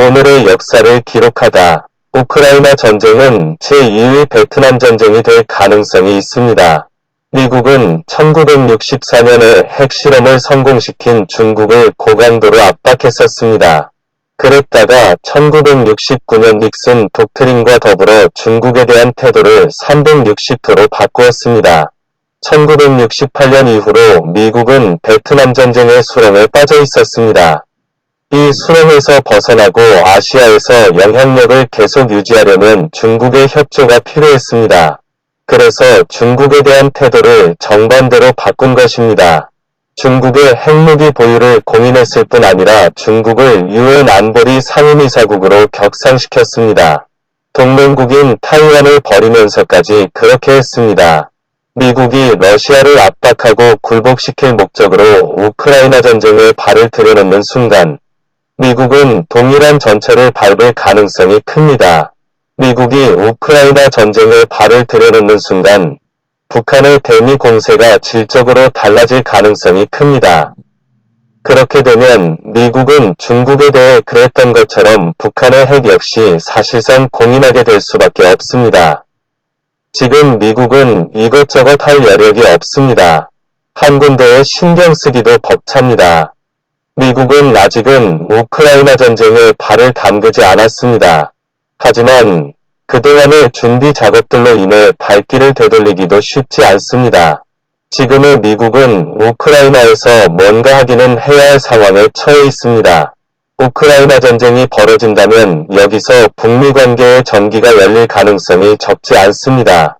오늘의 역사를 기록하다. 우크라이나 전쟁은 제2의 베트남 전쟁이 될 가능성이 있습니다. 미국은 1964년에 핵실험을 성공시킨 중국을 고강도로 압박했었습니다. 그랬다가 1969년 닉슨 독트린과 더불어 중국에 대한 태도를 360도로 바꾸었습니다. 1968년 이후로 미국은 베트남 전쟁의 수렁에 빠져 있었습니다. 이 수렁에서 벗어나고 아시아에서 영향력을 계속 유지하려면 중국의 협조가 필요했습니다. 그래서 중국에 대한 태도를 정반대로 바꾼 것입니다. 중국의 핵무기 보유를 공인했을 뿐 아니라 중국을 유엔 안보리 상임이사국으로 격상시켰습니다. 동맹국인 타이완을 버리면서까지 그렇게 했습니다. 미국이 러시아를 압박하고 굴복시킬 목적으로 우크라이나 전쟁에 발을 들여놓는 순간 미국은 동일한 전철을 밟을 가능성이 큽니다. 미국이 우크라이나 전쟁에 발을 들여놓는 순간 북한의 대미 공세가 질적으로 달라질 가능성이 큽니다. 그렇게 되면 미국은 중국에 대해 그랬던 것처럼 북한의 핵 역시 사실상 공인하게 될 수밖에 없습니다. 지금 미국은 이것저것 할 여력이 없습니다. 한 군데에 신경 쓰기도 벅찹니다. 미국은 아직은 우크라이나 전쟁에 발을 담그지 않았습니다. 하지만 그동안의 준비 작업들로 인해 발길을 되돌리기도 쉽지 않습니다. 지금의 미국은 우크라이나에서 뭔가 하기는 해야 할 상황에 처해 있습니다. 우크라이나 전쟁이 벌어진다면 여기서 북미 관계의 전기가 열릴 가능성이 적지 않습니다.